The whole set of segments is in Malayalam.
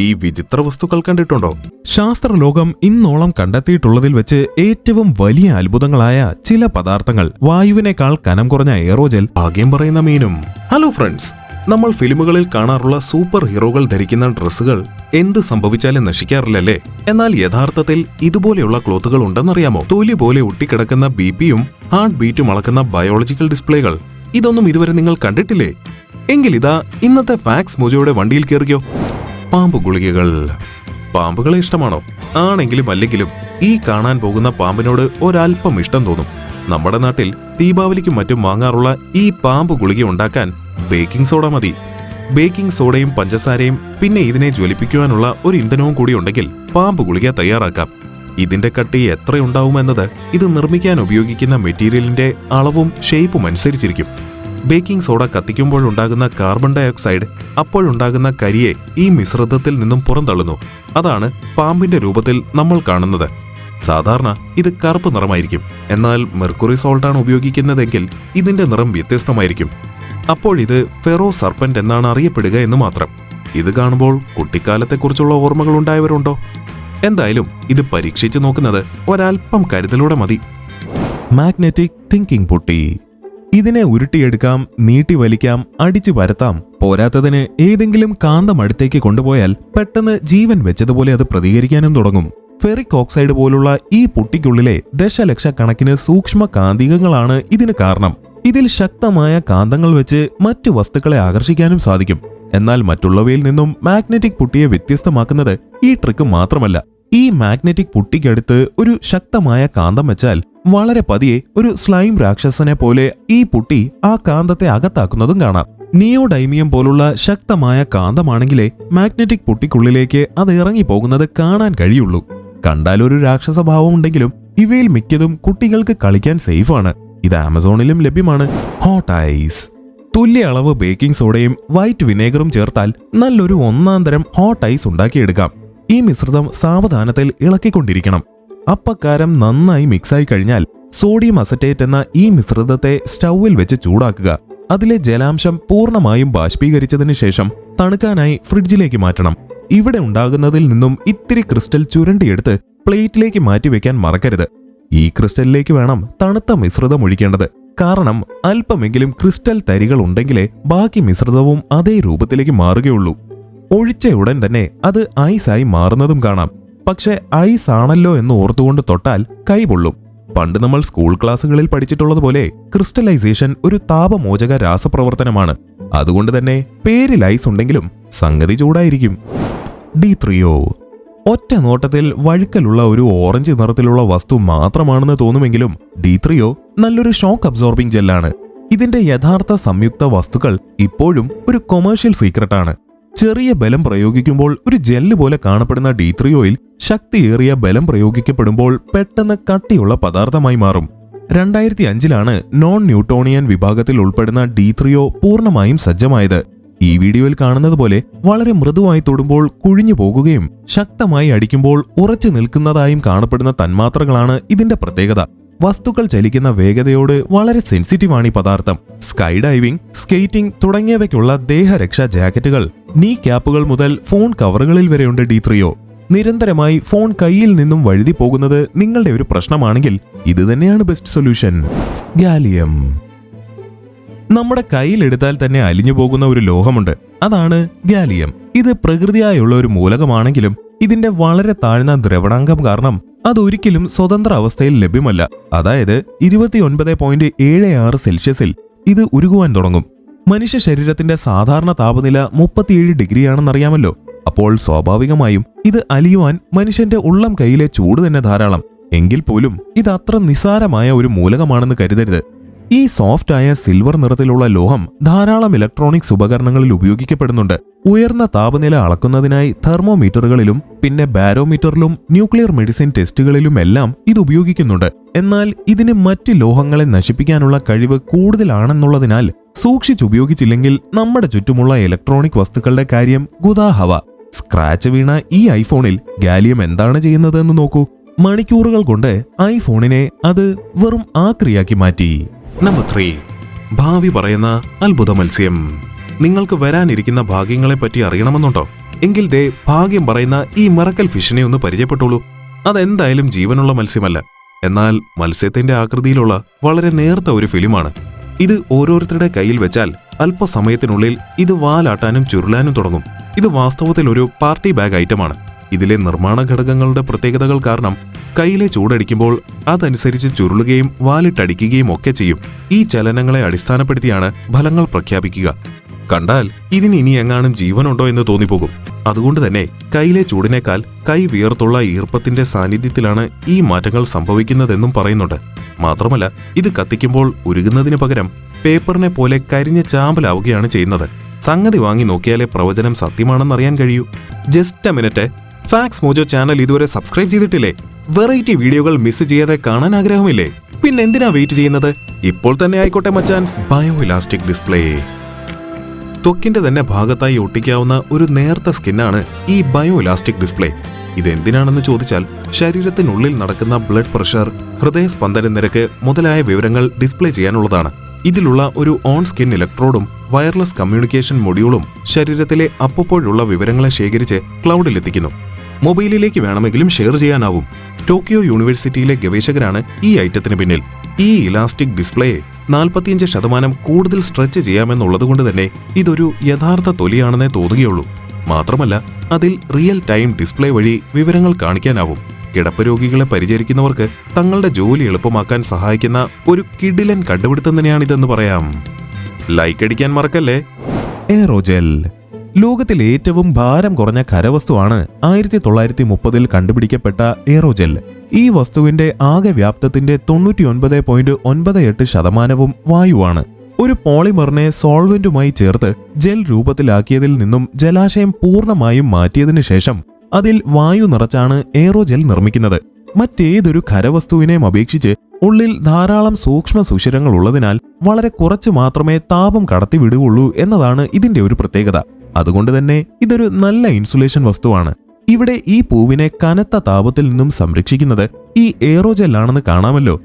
ഈ വിചിത്ര വസ്തുക്കൾ കണ്ടിട്ടുണ്ടോ? ശാസ്ത്രലോകം ഇന്നോളം കണ്ടെത്തിയിട്ടുള്ളതിൽ വെച്ച് ഏറ്റവും വലിയ അത്ഭുതങ്ങളായ ചില പദാർത്ഥങ്ങൾ വായുവിനേക്കാൾ കനം കുറഞ്ഞ എയറോജെൽ ഭാഗ്യം പറയുന്ന മീനും. ഹലോ ഫ്രണ്ട്സ് നമ്മൾ ഫിലിമുകളിൽ കാണാറുള്ള സൂപ്പർ ഹീറോകൾ ധരിക്കുന്ന ഡ്രസ്സുകൾ എന്ത് സംഭവിച്ചാലും നശിക്കാറില്ലല്ലേ? എന്നാൽ യഥാർത്ഥത്തിൽ ഇതുപോലെയുള്ള ക്ലോത്തുകൾ ഉണ്ടെന്നറിയാമോ? തൊലി പോലെ ഒട്ടിക്കിടക്കുന്ന ബി പിയും ഹാർട്ട് ബീറ്റും അളക്കുന്ന ബയോളജിക്കൽ ഡിസ്പ്ലേകൾ. ഇതൊന്നും ഇതുവരെ നിങ്ങൾ കണ്ടിട്ടില്ലേ? എങ്കിലിതാ ഇന്നത്തെ ഫാക്സ് മോജോയുടെ വണ്ടിയിൽ കയറിയോ പാമ്പ് ഗുളികകൾ. പാമ്പുകളെ ഇഷ്ടമാണോ? ആണെങ്കിലും അല്ലെങ്കിലും ഈ കാണാൻ പോകുന്ന പാമ്പിനോട് ഒരല്പം ഇഷ്ടം തോന്നും. നമ്മുടെ നാട്ടിൽ ദീപാവലിക്കും മറ്റും വാങ്ങാറുള്ള ഈ പാമ്പ് ഗുളിക ഉണ്ടാക്കാൻ ബേക്കിംഗ് സോഡ മതി. ബേക്കിംഗ് സോഡയും പഞ്ചസാരയും പിന്നെ ഇതിനെ ജ്വലിപ്പിക്കുവാനുള്ള ഒരു ഇന്ധനവും കൂടി ഉണ്ടെങ്കിൽ പാമ്പ് ഗുളിക തയ്യാറാക്കാം. ഇതിന്റെ കട്ടി എത്രയുണ്ടാവുമെന്നത് ഇത് നിർമ്മിക്കാൻ ഉപയോഗിക്കുന്ന മെറ്റീരിയലിന്റെ അളവും ഷേപ്പും അനുസരിച്ചിരിക്കും. ബേക്കിംഗ് സോഡ കത്തിക്കുമ്പോൾ ഉണ്ടാകുന്ന കാർബൺ ഡൈ ഡയോക്സൈഡ് അപ്പോഴുണ്ടാകുന്ന കരിയെ ഈ മിശ്രിതത്തിൽ നിന്നും പുറന്തള്ളുന്നു. അതാണ് പാമ്പിന്റെ രൂപത്തിൽ നമ്മൾ കാണുന്നത്. സാധാരണ ഇത് കറുപ്പ് നിറമായിരിക്കും. എന്നാൽ മെർക്കുറി സോൾട്ടാണ് ഉപയോഗിക്കുന്നതെങ്കിൽ ഇതിന്റെ നിറം വ്യത്യസ്തമായിരിക്കും. അപ്പോൾ ഇത് ഫെറോ സർപ്പന്റ് എന്നാണ് അറിയപ്പെടുക എന്ന് മാത്രം. ഇത് കാണുമ്പോൾ കുട്ടിക്കാലത്തെക്കുറിച്ചുള്ള ഓർമ്മകൾ ഉണ്ടായവരുണ്ടോ? എന്തായാലും ഇത് പരീക്ഷിച്ചു നോക്കുന്നത് ഒരൽപ്പം കരുതലോടെ മതി. Magnetic thinking putty. ഇതിനെ ഉരുട്ടിയെടുക്കാം നീട്ടി വലിക്കാം അടിച്ചു പരത്താം. പോരാത്തതിന് ഏതെങ്കിലും കാന്തം അടുത്തേക്ക് കൊണ്ടുപോയാൽ പെട്ടെന്ന് ജീവൻ വെച്ചതുപോലെ അത് പ്രതികരിക്കാനും തുടങ്ങും. ഫെറിക് ഓക്സൈഡ് പോലുള്ള ഈ പുട്ടിക്കുള്ളിലെ ദശലക്ഷക്കണക്കിന് സൂക്ഷ്മ കാന്തികങ്ങളാണ് ഇതിന് കാരണം. ഇതിൽ ശക്തമായ കാന്തങ്ങൾ വെച്ച് മറ്റു വസ്തുക്കളെ ആകർഷിക്കാനും സാധിക്കും. എന്നാൽ മറ്റുള്ളവയിൽ നിന്നും മാഗ്നറ്റിക് പുട്ടിയെ വ്യത്യസ്തമാക്കുന്നത് ഈ ട്രിക്ക് മാത്രമല്ല. ഈ മാഗ്നറ്റിക് പുട്ടിക്കടുത്ത് ഒരു ശക്തമായ കാന്തം വെച്ചാൽ വളരെ പതിയെ ഒരു സ്ലൈം രാക്ഷസനെ പോലെ ഈ പുട്ടി ആ കാന്തത്തെ അകത്താക്കുന്നതും കാണാം. നിയോഡൈമിയം പോലുള്ള ശക്തമായ കാന്തമാണെങ്കിലേ മാഗ്നറ്റിക് പുട്ടിക്കുള്ളിലേക്ക് അത് ഇറങ്ങിപ്പോകുന്നത് കാണാൻ കഴിയുള്ളൂ. കണ്ടാൽ ഒരു രാക്ഷസഭാവം ഉണ്ടെങ്കിലും ഇവയിൽ മിക്കതും കുട്ടികൾക്ക് കളിക്കാൻ സേഫാണ്. ഇത് ആമസോണിലും ലഭ്യമാണ്. ഹോട്ട് ഐസ് തുല്യ അളവ് ബേക്കിംഗ് സോഡയും വൈറ്റ് വിനേഗറും ചേർത്താൽ നല്ലൊരു ഒന്നാം തരം ഹോട്ട് ഐസ് ഉണ്ടാക്കിയെടുക്കാം. ഈ മിശ്രിതം സാവധാനത്തിൽ ഇളക്കിക്കൊണ്ടിരിക്കണം. അപ്പക്കാരം നന്നായി മിക്സായി കഴിഞ്ഞാൽ സോഡിയം അസറ്റേറ്റ് എന്ന ഈ മിശ്രിതത്തെ സ്റ്റൗവിൽ വെച്ച് ചൂടാക്കുക. അതിലെ ജലാംശം പൂർണമായും ബാഷ്പീകരിച്ചതിന് ശേഷം തണുക്കാനായി ഫ്രിഡ്ജിലേക്ക് മാറ്റണം. ഇവിടെ ഉണ്ടാകുന്നതിൽ നിന്നും ഇത്തിരി ക്രിസ്റ്റൽ ചുരണ്ടിയെടുത്ത് പ്ലേറ്റിലേക്ക് മാറ്റിവെക്കാൻ മറക്കരുത്. ഈ ക്രിസ്റ്റലിലേക്ക് വേണം തണുത്ത മിശ്രിതം ഒഴിക്കേണ്ടത്. കാരണം അല്പമെങ്കിലും ക്രിസ്റ്റൽ തരികൾ ഉണ്ടെങ്കിലേ ബാക്കി മിശ്രിതവും അതേ രൂപത്തിലേക്ക് മാറുകയുള്ളൂ. ഒഴിച്ച ഉടൻ തന്നെ അത് ഐസായി മാറുന്നതും കാണാം. പക്ഷെ ഐസ് ആണല്ലോ എന്ന് ഓർത്തുകൊണ്ട് തൊട്ടാൽ കൈപൊള്ളും പണ്ട് നമ്മൾ സ്കൂൾ ക്ലാസ്സുകളിൽ പഠിച്ചിട്ടുള്ളതുപോലെ ക്രിസ്റ്റലൈസേഷൻ ഒരു താപമോചക രാസപ്രവർത്തനമാണ്. അതുകൊണ്ട് തന്നെ പേരിൽ ഐസ് ഉണ്ടെങ്കിലും സംഗതി ചൂടായിരിക്കും. ഡി ത്രിയോ ഒറ്റ നോട്ടത്തിൽ വഴുക്കലുള്ള ഒരു ഓറഞ്ച് നിറത്തിലുള്ള വസ്തു മാത്രമാണെന്ന് തോന്നുമെങ്കിലും ഡി ത്രിയോ നല്ലൊരു ഷോക്ക് അബ്സോർബിംഗ് ജെല്ലാണ്. ഇതിന്റെ യഥാർത്ഥ സംയുക്ത വസ്തുക്കൾ ഇപ്പോഴും ഒരു കൊമേഴ്ഷ്യൽ സീക്രട്ടാണ്. ചെറിയ ബലം പ്രയോഗിക്കുമ്പോൾ ഒരു ജെല്ല് പോലെ കാണപ്പെടുന്ന ഡി ത്രീ ഓയിൽ ശക്തിയേറിയ ബലം പ്രയോഗിക്കപ്പെടുമ്പോൾ പെട്ടെന്ന് കട്ടിയുള്ള പദാർത്ഥമായി മാറും. രണ്ടായിരത്തി അഞ്ചിലാണ് നോൺ ന്യൂട്ടോണിയൻ വിഭാഗത്തിൽ ഉൾപ്പെടുന്ന ഡി ത്രിയോ പൂർണമായും സജ്ജമായത്. ഈ വീഡിയോയിൽ കാണുന്നത് പോലെ വളരെ മൃദുവായി തൊടുമ്പോൾ കുഴിഞ്ഞു പോകുകയും ശക്തമായി അടിക്കുമ്പോൾ ഉറച്ചു നിൽക്കുന്നതായും കാണപ്പെടുന്ന തന്മാത്രകളാണ് ഇതിന്റെ പ്രത്യേകത. വസ്തുക്കൾ ചലിക്കുന്ന വേഗതയോട് വളരെ സെൻസിറ്റീവാണ് ഈ പദാർത്ഥം. സ്കൈ ഡൈവിംഗ് സ്കേറ്റിംഗ് തുടങ്ങിയവയ്ക്കുള്ള ദേഹരക്ഷാ ജാക്കറ്റുകൾ നീ ക്യാപ്പുകൾ മുതൽ ഫോൺ കവറുകളിൽ വരെയുണ്ട് ഡി ത്രിയോ നിരന്തരമായി ഫോൺ കയ്യിൽ നിന്നും വഴുതി പോകുന്നത് നിങ്ങളുടെ ഒരു പ്രശ്നമാണെങ്കിൽ ഇത് തന്നെയാണ് ബെസ്റ്റ് സൊല്യൂഷൻ ഗാലിയം. നമ്മുടെ കയ്യിലെടുത്താൽ തന്നെ അലിഞ്ഞു പോകുന്ന ഒരു ലോഹമുണ്ട്. അതാണ് ഗാലിയം. ഇത് പ്രകൃതിയായുള്ള ഒരു മൂലകമാണെങ്കിലും ഇതിന്റെ വളരെ താഴ്ന്ന ദ്രവണാംഗം കാരണം അതൊരിക്കലും സ്വതന്ത്ര അവസ്ഥയിൽ ലഭ്യമല്ല. അതായത് ഇരുപത്തിയൊൻപത് പോയിന്റ് ഏഴ് ആറ് സെൽഷ്യസിൽ ഇത് ഉരുകുവാൻ തുടങ്ങും. മനുഷ്യ ശരീരത്തിന്റെ സാധാരണ താപനില മുപ്പത്തിയേഴ് ഡിഗ്രിയാണെന്നറിയാമല്ലോ. അപ്പോൾ സ്വാഭാവികമായും ഇത് അലിയുവാൻ മനുഷ്യന്റെ ഉള്ളം കയ്യിലെ ചൂട് തന്നെ ധാരാളം. എങ്കിൽ പോലും ഇത് അത്ര നിസാരമായ ഒരു മൂലകമാണെന്ന് കരുതരുത്. ഈ സോഫ്റ്റ് ആയ സിൽവർ നിറത്തിലുള്ള ലോഹം ധാരാളം ഇലക്ട്രോണിക്സ് ഉപകരണങ്ങളിൽ ഉപയോഗിക്കപ്പെടുന്നുണ്ട്. ഉയർന്ന താപനില അളക്കുന്നതിനായി തെർമോമീറ്ററുകളിലും പിന്നെ ബാരോമീറ്ററിലും ന്യൂക്ലിയർ മെഡിസിൻ ടെസ്റ്റുകളിലും എല്ലാം ഇത് ഉപയോഗിക്കുന്നുണ്ട്. എന്നാൽ ഇതിന് മറ്റ് ലോഹങ്ങളെ നശിപ്പിക്കാനുള്ള കഴിവ് കൂടുതലാണെന്നുള്ളതിനാൽ സൂക്ഷിച്ചുപയോഗിച്ചില്ലെങ്കിൽ നമ്മുടെ ചുറ്റുമുള്ള ഇലക്ട്രോണിക് വസ്തുക്കളുടെ കാര്യം ഗുദാഹവ സ്ക്രാച്ച് വീണ ഈ ഐഫോണിൽ ഗാലിയം എന്താണ് ചെയ്യുന്നതെന്ന് നോക്കൂ. മണിക്കൂറുകൾ കൊണ്ട് ഐഫോണിനെ അത് വെറും ആക്രിയാക്കി മാറ്റി. നമ്പർ ത്രീ ഭാവി പറയുന്ന അത്ഭുത മത്സ്യം. നിങ്ങൾക്ക് വരാനിരിക്കുന്ന ഭാഗ്യങ്ങളെ പറ്റി അറിയണമെന്നുണ്ടോ? എങ്കിൽ ദേ ഭാഗ്യം പറയുന്ന ഈ മറക്കൽ ഫിഷിനെ ഒന്ന് പരിചയപ്പെട്ടുള്ളൂ അതെന്തായാലും ജീവനുള്ള മത്സ്യമല്ല. എന്നാൽ മത്സ്യത്തിന്റെ ആകൃതിയിലുള്ള വളരെ നേർത്ത ഒരു ഫിലിമാണ്. ഇത് ഓരോരുത്തരുടെ കയ്യിൽ വെച്ചാൽ അല്പസമയത്തിനുള്ളിൽ ഇത് വാലാട്ടാനും ചുരുളാനും തുടങ്ങും. ഇത് വാസ്തവത്തിൽ ഒരു പാർട്ടി ബാഗ് ഐറ്റമാണ്. ഇതിലെ നിർമ്മാണ ഘടകങ്ങളുടെ പ്രത്യേകതകൾ കാരണം കയ്യിലെ ചൂടടിക്കുമ്പോൾ അതനുസരിച്ച് ചുരുളുകയും വാലിട്ടടിക്കുകയും ഒക്കെ ചെയ്യും. ഈ ചലനങ്ങളെ അടിസ്ഥാനപ്പെടുത്തിയാണ് ഫലങ്ങൾ പ്രഖ്യാപിക്കുക. കണ്ടാൽ ഇതിന് ഇനി എങ്ങാനും ജീവനുണ്ടോ എന്ന് തോന്നിപ്പോകും. അതുകൊണ്ട് തന്നെ കയ്യിലെ ചൂടിനേക്കാൾ കൈ വിയർത്തുള്ള ഈർപ്പത്തിന്റെ സാന്നിധ്യത്തിലാണ് ഈ മാറ്റങ്ങൾ സംഭവിക്കുന്നതെന്നും പറയുന്നുണ്ട്. മാത്രമല്ല ഇത് കത്തിക്കുമ്പോൾ ഉരുകുന്നതിന് പകരം പേപ്പറിനെ പോലെ കരിഞ്ഞ ചാമ്പലാവുകയാണ് ചെയ്യുന്നത്. സംഗതി വാങ്ങി നോക്കിയാലേ പ്രവചനം സത്യമാണെന്നറിയാൻ കഴിയൂ. Just a minute. Facts mojo channel ഇതുവരെ സബ്സ്ക്രൈബ് ചെയ്തിട്ടില്ലേ? വെറൈറ്റി വീഡിയോകൾ മിസ് ചെയ്യാതെ കാണാൻ ആഗ്രഹമില്ലേ? പിന്നെ എന്തിനാ വെയിറ്റ് ചെയ്യുന്നത്? ഇപ്പോൾ തന്നെ ആയിക്കോട്ടെ മച്ചാൻസ് ബയോ ഇലാസ്റ്റിക് ഡിസ്പ്ലേ. ത്വക്കിന്റെ തന്നെ ഭാഗത്തായി ഒട്ടിക്കാവുന്ന ഒരു നേർത്ത സ്കിന്നാണ് ഈ ബയോ ഇലാസ്റ്റിക് ഡിസ്പ്ലേ ഇതെന്തിനാണെന്ന് ചോദിച്ചാൽ ശരീരത്തിനുള്ളിൽ നടക്കുന്ന ബ്ലഡ് പ്രഷർ ഹൃദയ സ്പന്ദന നിരക്ക് മുതലായ വിവരങ്ങൾ ഡിസ്പ്ലേ ചെയ്യാനുള്ളതാണ്. ഇതിലുള്ള ഒരു ഓൺ സ്കിൻ ഇലക്ട്രോഡും വയർലെസ് കമ്മ്യൂണിക്കേഷൻ മൊഡ്യൂളും ശരീരത്തിലെ അപ്പപ്പോഴുള്ള വിവരങ്ങളെ ശേഖരിച്ച് ക്ലൗഡിലെത്തിക്കുന്നു മൊബൈലിലേക്ക് വേണമെങ്കിലും ഷെയർ ചെയ്യാനാവും. ടോക്കിയോ യൂണിവേഴ്സിറ്റിയിലെ ഗവേഷകരാണ് ഈ ഐറ്റത്തിന് പിന്നിൽ. ഈ ഇലാസ്റ്റിക് ഡിസ്പ്ലേയെ നാൽപ്പത്തിയഞ്ച് ശതമാനം കൂടുതൽ സ്ട്രെച്ച് ചെയ്യാമെന്നുള്ളതുകൊണ്ട് തന്നെ ഇതൊരു യഥാർത്ഥ തൊലിയാണെന്നേ തോന്നുകയുള്ളൂ. മാത്രമല്ല അതിൽ റിയൽ ടൈം ഡിസ്പ്ലേ വഴി വിവരങ്ങൾ കാണിക്കാനാവും. കിടപ്പ് രോഗികളെ പരിചരിക്കുന്നവർക്ക് തങ്ങളുടെ ജോലി എളുപ്പമാക്കാൻ സഹായിക്കുന്ന ഒരു കിഡിലൻ കണ്ടുപിടുത്തം തന്നെയാണിതെന്ന് പറയാം. ലൈക്ക് അടിക്കാൻ മറക്കല്ലേ? എയറോജെൽ ലോകത്തിൽ ഏറ്റവും ഭാരം കുറഞ്ഞ ഖരവസ്തുവാണ് ആയിരത്തി തൊള്ളായിരത്തി മുപ്പതിൽ കണ്ടുപിടിക്കപ്പെട്ട എയറോജെൽ. ഈ വസ്തുവിന്റെ ആകെ വ്യാപ്തത്തിന്റെ തൊണ്ണൂറ്റിയൊൻപത് പോയിന്റ് ഒൻപത് എട്ട് ശതമാനവും വായുവാണ്. ഒരു പോളിമറിനെ സോൾവെന്റുമായി ചേർത്ത് ജെൽ രൂപത്തിലാക്കിയതിൽ നിന്നും ജലാശയം പൂർണമായും മാറ്റിയതിനു ശേഷം അതിൽ വായു നിറച്ചാണ് എയറോജെൽ നിർമ്മിക്കുന്നത്. മറ്റേതൊരു ഖരവസ്തുവിനെയും അപേക്ഷിച്ച് ഉള്ളിൽ ധാരാളം സൂക്ഷ്മ സുഷിരങ്ങൾ ഉള്ളതിനാൽ വളരെ കുറച്ച് മാത്രമേ താപം കടത്തിവിടുകയുള്ളൂ എന്നതാണ് ഇതിന്റെ ഒരു പ്രത്യേകത. അതുകൊണ്ട് തന്നെ ഇതൊരു നല്ല ഇൻസുലേഷൻ വസ്തുവാണ്. ഇവിടെ ഈ പൂവിനെ കനത്ത താപത്തിൽ നിന്നും സംരക്ഷിക്കുന്നത് ഈ എയറോജെല്ലാണെന്ന് കാണാമല്ലോ.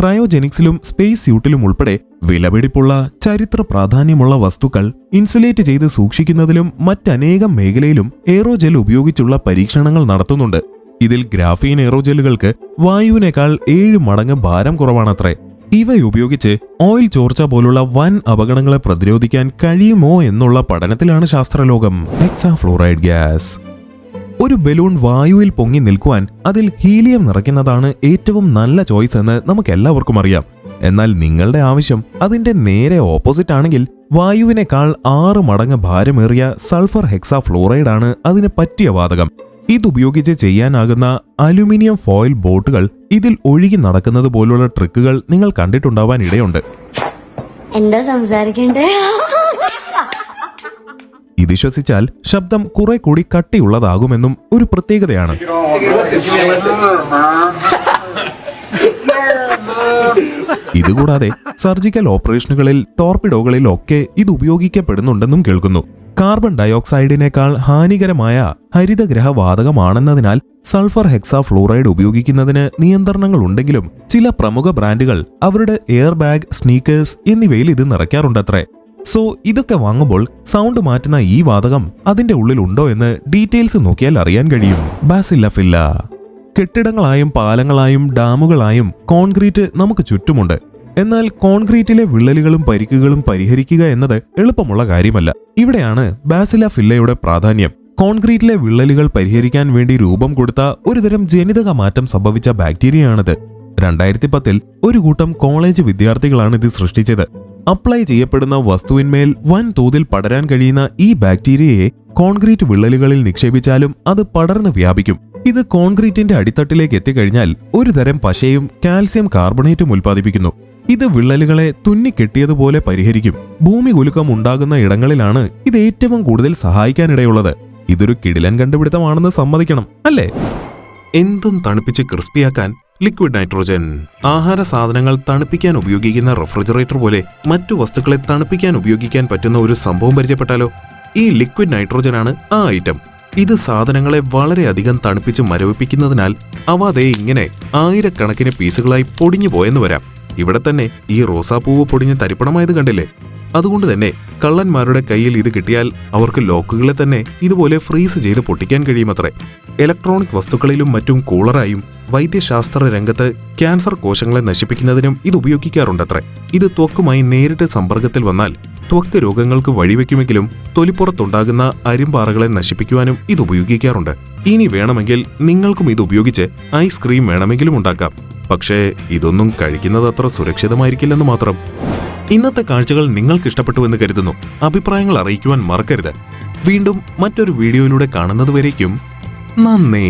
ക്രയോജെനിക്സിലും സ്പേസ് സ്യൂട്ടിലും ഉൾപ്പെടെ വിലപിടിപ്പുള്ള ചരിത്ര പ്രാധാന്യമുള്ള വസ്തുക്കൾ ഇൻസുലേറ്റ് ചെയ്ത് സൂക്ഷിക്കുന്നതിലും മറ്റനേകം മേഖലയിലും എയറോജെൽ ഉപയോഗിച്ചുള്ള പരീക്ഷണങ്ങൾ നടത്തുന്നുണ്ട്. ഇതിൽ ഗ്രാഫീൻ എയറോജെല്ലുകൾക്ക് വായുവിനേക്കാൾ ഏഴ് മടങ്ങ് ഭാരം കുറവാണത്രേ. ഇവ ഉപയോഗിച്ച് ഓയിൽ ചോർച്ച പോലുള്ള വൻ അപകടങ്ങളെ പ്രതിരോധിക്കാൻ കഴിയുമോ എന്നുള്ള പഠനത്തിലാണ് ശാസ്ത്രലോകം. ഹെക്സാഫ്ലോറൈഡ് ഗ്യാസ് ഒരു ബലൂൺ വായുവിൽ പൊങ്ങി നിൽക്കുവാൻ അതിൽ ഹീലിയം നിറയ്ക്കുന്നതാണ് ഏറ്റവും നല്ല ചോയ്സ് എന്ന് നമുക്ക് എല്ലാവർക്കും അറിയാം. എന്നാൽ നിങ്ങളുടെ ആവശ്യം അതിന്റെ നേരെ ഓപ്പോസിറ്റ് ആണെങ്കിൽ വായുവിനേക്കാൾ ആറ് മടങ്ങ് ഭാരമേറിയ സൾഫർ ഹെക്സാ ഫ്ലോറൈഡ് ആണ് അതിന് പറ്റിയ വാതകം. ഇതുപയോഗിച്ച് ചെയ്യാനാകുന്ന അലുമിനിയം ഫോയിൽ ബോട്ടുകൾ ഇതിൽ ഒഴുകി നടക്കുന്നത് പോലുള്ള ട്രിക്കുകൾ നിങ്ങൾ കണ്ടിട്ടുണ്ടാവാൻ ഇടയുണ്ട് എന്താ സംസാരിക്കണ്ടേ? ഇത് ശ്വസിച്ചാൽ ശബ്ദം കുറെ കൂടി കട്ടിയുള്ളതാകുമെന്നും ഒരു പ്രത്യേകതയാണ്. ഇതുകൂടാതെ സർജിക്കൽ ഓപ്പറേഷനുകളിൽ ടോർപിഡോകളിൽ ഒക്കെ ഇത് ഉപയോഗിക്കപ്പെടുന്നുണ്ടെന്നും കേൾക്കുന്നു. കാർബൺ ഡയോക്സൈഡിനേക്കാൾ ഹാനികരമായ ഹരിതഗ്രഹ വാതകമാണെന്നതിനാൽ സൾഫർ ഹെക്സാ ഫ്ലൂറൈഡ് ഉപയോഗിക്കുന്നതിന് നിയന്ത്രണങ്ങൾ ഉണ്ടെങ്കിലും ചില പ്രമുഖ ബ്രാൻഡുകൾ അവരുടെ എയർ ബാഗ് സ്നീക്കേഴ്സ് എന്നിവയിൽ ഇത് നിറയ്ക്കാറുണ്ടത്രേ. സോ ഇതൊക്കെ വാങ്ങുമ്പോൾ സൗണ്ട് മാറ്റുന്ന ഈ വാതകം അതിന്റെ ഉള്ളിൽ ഉണ്ടോ എന്ന് ഡീറ്റെയിൽസ് നോക്കിയാൽ അറിയാൻ കഴിയും. ബാസില്ലഫില്ല കെട്ടിടങ്ങളായും പാലങ്ങളായും ഡാമുകളായും കോൺക്രീറ്റ് നമുക്ക് ചുറ്റുമുണ്ട്. എന്നാൽ കോൺക്രീറ്റിലെ വിള്ളലുകളും പരിക്കുകളും പരിഹരിക്കുക എന്നത് എളുപ്പമുള്ള കാര്യമല്ല. ഇവിടെയാണ് ബാസില ഫില്ലയുടെ പ്രാധാന്യം. കോൺക്രീറ്റിലെ വിള്ളലുകൾ പരിഹരിക്കാൻ വേണ്ടി രൂപം കൊടുത്ത ഒരുതരം ജനിതക മാറ്റം സംഭവിച്ച ബാക്ടീരിയയാണിത്. രണ്ടായിരത്തി പത്തിൽ ഒരു കൂട്ടം കോളേജ് വിദ്യാർത്ഥികളാണ് ഇത് സൃഷ്ടിച്ചത്. അപ്ലൈ ചെയ്യപ്പെടുന്ന വസ്തുവിന്മേൽ വൻ തോതിൽ പടരാൻ കഴിയുന്ന ഈ ബാക്ടീരിയയെ കോൺക്രീറ്റ് വിള്ളലുകളിൽ നിക്ഷേപിച്ചാലും അത് പടർന്നു വ്യാപിക്കും. ഇത് കോൺക്രീറ്റിന്റെ അടിത്തട്ടിലേക്ക് എത്തിക്കഴിഞ്ഞാൽ ഒരുതരം പശയും കാൽസ്യം കാർബണേറ്റും ഉൽപ്പാദിപ്പിക്കുന്നു. ഇത് വിള്ളലുകളെ തുന്നിക്കെട്ടിയതുപോലെ പരിഹരിക്കും. ഭൂമി കുലുക്കം ഉണ്ടാകുന്ന ഇടങ്ങളിലാണ് ഇത് ഏറ്റവും കൂടുതൽ സഹായിക്കാനിടയുള്ളത്. ഇതൊരു കിടിലൻ കണ്ടുപിടുത്തമാണെന്ന് സമ്മതിക്കണം അല്ലേ? എന്തും തണുപ്പിച്ച് ക്രിസ്പിയാക്കാൻ ലിക്വിഡ് നൈട്രോജൻ. ആഹാര സാധനങ്ങൾ തണുപ്പിക്കാൻ ഉപയോഗിക്കുന്ന റെഫ്രിജറേറ്റർ പോലെ മറ്റു വസ്തുക്കളെ തണുപ്പിക്കാൻ ഉപയോഗിക്കാൻ പറ്റുന്ന ഒരു സംഭവം പരിചയപ്പെട്ടാലോ? ഈ ലിക്വിഡ് നൈട്രോജൻ ആണ് ആ ഐറ്റം. ഇത് സാധനങ്ങളെ വളരെയധികം തണുപ്പിച്ച് മരവിപ്പിക്കുന്നതിനാൽ അവ അതേ ഇങ്ങനെ ആയിരക്കണക്കിന് പീസുകളായി പൊടിഞ്ഞു പോയെന്ന് വരാം. ഇവിടെ തന്നെ ഈ റോസാപ്പൂവ് പൊടിഞ്ഞ് തരിപ്പണമായത് കണ്ടില്ലേ? അതുകൊണ്ട് തന്നെ കള്ളന്മാരുടെ കയ്യിൽ ഇത് കിട്ടിയാൽ അവർക്ക് ലോക്കുകളെ തന്നെ ഇതുപോലെ ഫ്രീസ് ചെയ്ത് പൊട്ടിക്കാൻ കഴിയുമത്രേ. ഇലക്ട്രോണിക് വസ്തുക്കളിലും മറ്റും കൂളറായും വൈദ്യശാസ്ത്ര രംഗത്ത് ക്യാൻസർ കോശങ്ങളെ നശിപ്പിക്കുന്നതിനും ഇത് ഉപയോഗിക്കാറുണ്ടത്രേ. ഇത് ത്വക്കുമായി നേരിട്ട് സമ്പർക്കത്തിൽ വന്നാൽ ത്വക്ക് രോഗങ്ങൾക്ക് വഴിവെക്കുമെങ്കിലും തൊലിപ്പുറത്തുണ്ടാകുന്ന അരിമ്പാറകളെ നശിപ്പിക്കുവാനും ഇത് ഉപയോഗിക്കാറുണ്ട്. ഇനി വേണമെങ്കിൽ നിങ്ങൾക്കും ഇത് ഉപയോഗിച്ച് ഐസ്ക്രീം വേണമെങ്കിലും ഉണ്ടാക്കാം. പക്ഷേ ഇതൊന്നും കഴിക്കുന്നത് അത്ര സുരക്ഷിതമായിരിക്കില്ലെന്ന് മാത്രം. ഇന്നത്തെ കാഴ്ചകൾ നിങ്ങൾക്ക് ഇഷ്ടപ്പെട്ടു എന്ന് കരുതുന്നു. അഭിപ്രായങ്ങൾ അറിയിക്കുവാൻ മറക്കരുത്. വീണ്ടും മറ്റൊരു വീഡിയോയിലൂടെ കാണുന്നതുവരേക്കും നന്ദി.